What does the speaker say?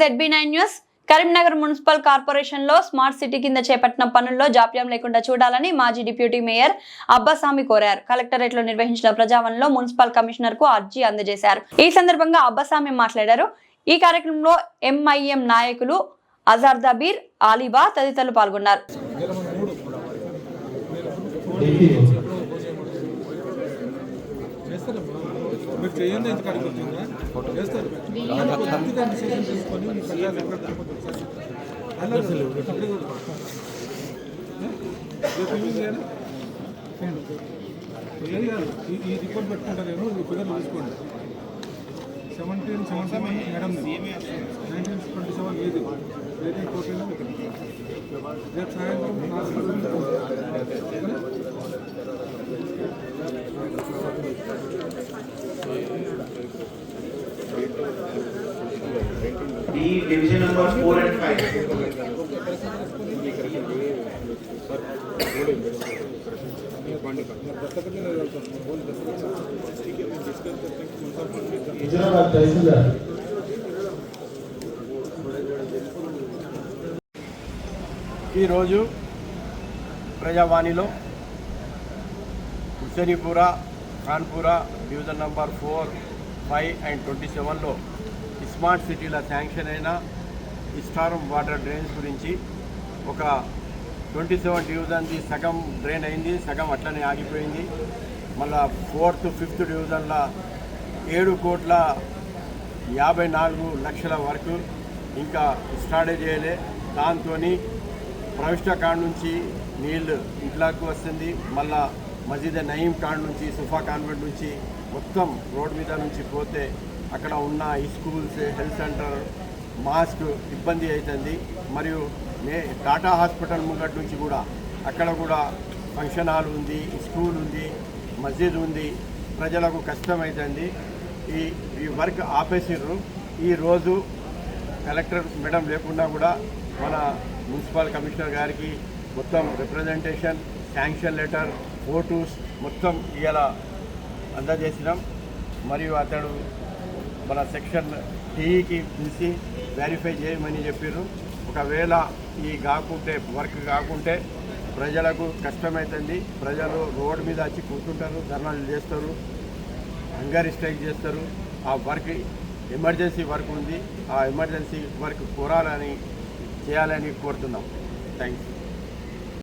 ZB nine news Karimnagar municipal కార్పొరేషన్లో smart city కింద చేపట్టిన పనుల్లో జాప్యం లేకుండా చూడాలని మాజీ డిప్యూటీ మేయర్ అబ్బాస్వామి కోరారు. కలెక్టరేట్లో నిర్వహించిన ప్రజావనంలో మున్సిపల్ కమిషనర్కు అర్జీ అందజేశారు. ఈ సందర్భంగా అబ్బాస్వామి మాట్లాడారు. ఈ కార్యక్రమంలో ఎంఐఎం నాయకులు అజార్దాబీర్ ఆలీబా తదితరులు పాల్గొన్నారు. చేయండి ఎంత కడుగుతుందా చేస్తారు ఏనా? ఏం కాదు. ఈ- రిపోర్ట్ పెట్టుకుంటా నేను ఈ ఫిగర్ తీసుకోండి seventeen seventy madam. Nineteen twenty seven ఏది? ఎయిటీన్ ఫోర్టీన్ రేపు సాయంత్రం number four and five. Huzurabad tahsildar ఈరోజు ప్రజావాణిలో Hussainipura Khanpura division number four five and twenty సెవెన్లో స్మార్ట్ సిటీల శాంక్షన్ అయిన ఇస్టారం వాటర్ డ్రైన్స్ గురించి ఒక ట్వంటీ సెవెన్ డివిజన్ది సగం డ్రైన్ అయింది సగం అట్లనే ఆగిపోయింది. మళ్ళా ఫోర్త్ ఫిఫ్త్ డివిజన్ల ఏడు కోట్ల యాభై నాలుగు లక్షల వరకు ఇంకా స్టార్ట్ చేయలే. దాంతో ప్రవిష్ట కాడ నుంచి నీళ్ళు ఇంట్లోకి వస్తుంది. మళ్ళా మసీద్ నయీం ఖాన్ నుంచి సుఫా కాన్వెంట్ నుంచి మొత్తం రోడ్ మీద నుంచి పోతే అక్కడ ఉన్న ఈ స్కూల్స్ హెల్త్ సెంటర్ మాస్క్ ఇబ్బంది అవుతుంది మరియు నే టాటా హాస్పిటల్ ముంగట్ నుంచి కూడా అక్కడ కూడా ఫంక్షన్ హాల్ ఉంది స్కూల్ ఉంది మస్జిద్ ఉంది. ప్రజలకు కష్టమవుతుంది ఈ ఈ వర్క్ ఆపేసిర్రు. ఈరోజు కలెక్టర్ మేడం లేకుండా కూడా మన మున్సిపల్ కమిషనర్ గారికి మొత్తం రిప్రజెంటేషన్ శాంక్షన్ లెటర్ ఫోటోస్ మొత్తం ఇవాళ అందజేసినాం. మరియు అతడు మన సెక్షన్ టీఈకి పిలిచి వెరిఫై చేయమని చెప్పారు ఒకవేళ ఈ కాకుంటే వర్క్ కాకుంటే ప్రజలకు కష్టమవుతుంది ప్రజలు రోడ్డు మీద వచ్చి కూర్చుంటారు ధర్నాలు చేస్తారు హంగర్ స్ట్రైక్ చేస్తారు. ఆ వర్క్ ఎమర్జెన్సీ వర్క్ ఉంది. ఆ ఎమర్జెన్సీ వర్క్ కోరాలని చేయాలని కోరుతున్నాం. థ్యాంక్స్.